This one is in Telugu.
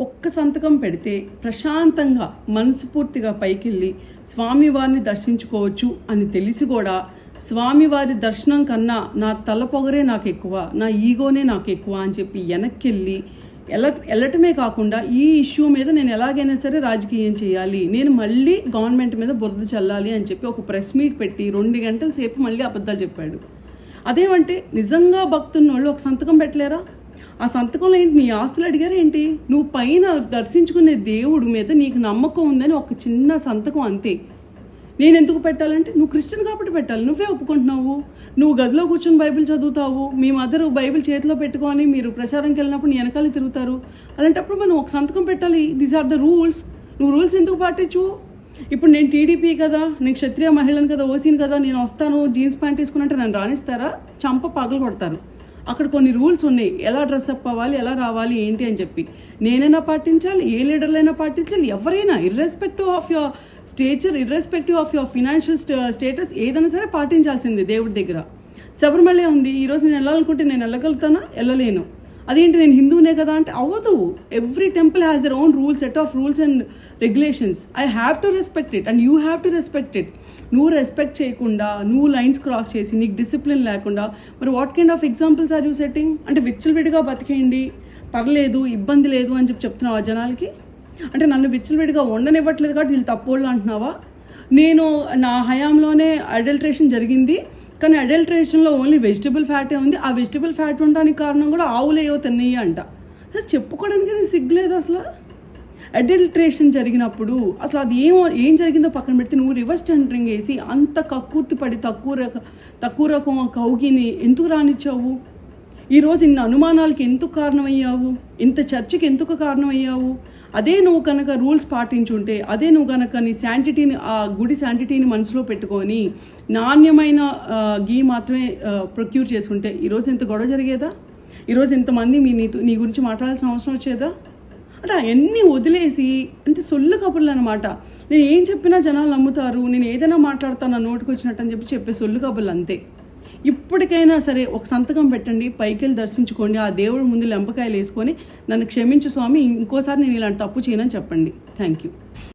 ఒక్క సంతకం పెడితే ప్రశాంతంగా మనస్ఫూర్తిగా పైకెళ్ళి స్వామివారిని దర్శించుకోవచ్చు అని తెలిసి కూడా స్వామివారి దర్శనం కన్నా నా తల పొగరే నాకు ఎక్కువ నా ఈగోనే నాకు ఎక్కువ అని చెప్పి వెనక్కి ఎల వెళ్ళటమే కాకుండా ఈ ఇష్యూ మీద నేను ఎలాగైనా సరే రాజకీయం చేయాలి నేను మళ్ళీ గవర్నమెంట్ మీద బురద చల్లాలి అని చెప్పి ఒక ప్రెస్ మీట్ పెట్టి రెండు గంటల సేపు మళ్ళీ అబద్ధాలు చెప్పాడు. అదేమంటే నిజంగా భక్తున్న వాళ్ళు ఒక సంతకం పెట్టలేరా? ఆ సంతకంలో ఏంటి? నీ ఆస్తులు అడిగారు ఏంటి నువ్వు పైన దర్శించుకునే దేవుడు మీద నీకు నమ్మకం ఉందని ఒక చిన్న సంతకం అంతే. నేను ఎందుకు పెట్టాలంటే నువ్వు క్రిస్టియన్ కాబట్టి పెట్టాలి. నువ్వే ఒప్పుకుంటున్నావు. నువ్వు గదిలో కూర్చొని బైబిల్ చదువుతావు. మీ మదర్ బైబిల్ చేతిలో పెట్టుకొని మీరు ప్రచారంకి వెళ్ళినప్పుడు నీ వెనకాల తిరుగుతారు. అలాంటప్పుడు మనం ఒక సంతకం పెట్టాలి. దీస్ ఆర్ ద రూల్స్ నువ్వు రూల్స్ ఎందుకు పాటించు? ఇప్పుడు నేను టీడీపీ కదా నేను క్షత్రియ మహిళను కదా ఓసీని కదా నేను వస్తాను జీన్స్ ప్యాంట్ తీసుకున్నట్టు నన్ను రాణిస్తారా చంప పగలు కొడతారు. అక్కడ కొన్ని రూల్స్ ఉన్నాయి. ఎలా డ్రెస్ అప్ అవ్వాలి ఎలా రావాలి ఏంటి అని చెప్పి. నేనైనా పాటించాలి ఏ లీడర్లైనా పాటించాలి ఎవరైనా irrespective of your stature irrespective of your financial status ఏదైనా సరే పాటించాల్సిందే దేవుడి దగ్గర. శబరిమల ఉంది. ఈరోజు నేను వెళ్ళాలనుకుంటే నేను వెళ్ళగలుగుతానా? వెళ్ళలేను. అదేంటి నేను హిందూనే కదా అంటే అవ్వదు. Every temple has their own rules set of rules and regulations I have to respect it and you have to respect it నువ్వు రెస్పెక్ట్ చేయకుండా నువ్వు లైన్స్ క్రాస్ చేసి నీకు డిసిప్లిన్ లేకుండా మరి what kind of examples are you setting అంటే విచ్చలవిడిగా బతికేయండి. పర్లేదు ఇబ్బంది లేదు అని చెప్పి చెప్తున్నావా జనాలకి? అంటే నన్ను విచ్చలవిడిగా ఉండనివ్వట్లేదు కాబట్టి వీళ్ళు తప్పోళ్ళు అంటున్నావా? నేను నా హయాంలోనే అడల్ట్రేషన్ జరిగింది. కానీ అడల్ట్రేషన్లో ఓన్లీ వెజిటబుల్ ఫ్యాటే ఉంది. ఆ వెజిటబుల్ ఫ్యాట్ ఉండడానికి కారణం కూడా ఆవులు ఏవో తిన్నాయి అంట. అసలు చెప్పుకోవడానికి నేను సిగ్గులేదు అసలు. అడల్ట్రేషన్ జరిగినప్పుడు అసలు అది ఏం ఏం జరిగిందో పక్కన పెడితే నువ్వు రివర్స్ టెండరింగ్ వేసి అంత కక్కుర్తి పడి తక్కువ రక తక్కువ రకం కౌగిని ఎందుకు రానిచ్చావు? ఈరోజు ఇన్ని అనుమానాలకి ఎందుకు కారణమయ్యావు? ఇంత చర్చకి ఎందుకు కారణమయ్యావు? అదే నువ్వు కనుక రూల్స్ పాటించుంటే అదే నువ్వు కనుక నీ శాంటిటీని ఆ గుడి శాంటిటీని మనసులో పెట్టుకొని నాణ్యమైన గీ మాత్రమే ప్రొక్యూర్ చేసుకుంటే ఈరోజు ఇంత గొడవ జరిగేదా? ఈరోజు ఇంతమంది మీ నీతో నీ గురించి మాట్లాడాల్సిన అవసరం వచ్చేదా? అంటే అవన్నీ వదిలేసి అంటే సొల్లు కబుర్లు అనమాట నేను ఏం చెప్పినా జనాలు నమ్ముతారు నేను ఏదైనా మాట్లాడతాను నా నోటికి వచ్చినట్టు అని చెప్పి చెప్పే సొల్లు కబుర్లు అంతే. ఇప్పటికైనా సరే ఒక సంతకం పెట్టండి పైకి వెళ్ళి దర్శించుకోండి ఆ దేవుడి ముందు లెంపకాయలు వేసుకొని నన్ను క్షమించు స్వామి ఇంకోసారి నేను ఇలాంటి తప్పు చేయనని చెప్పండి. Thank you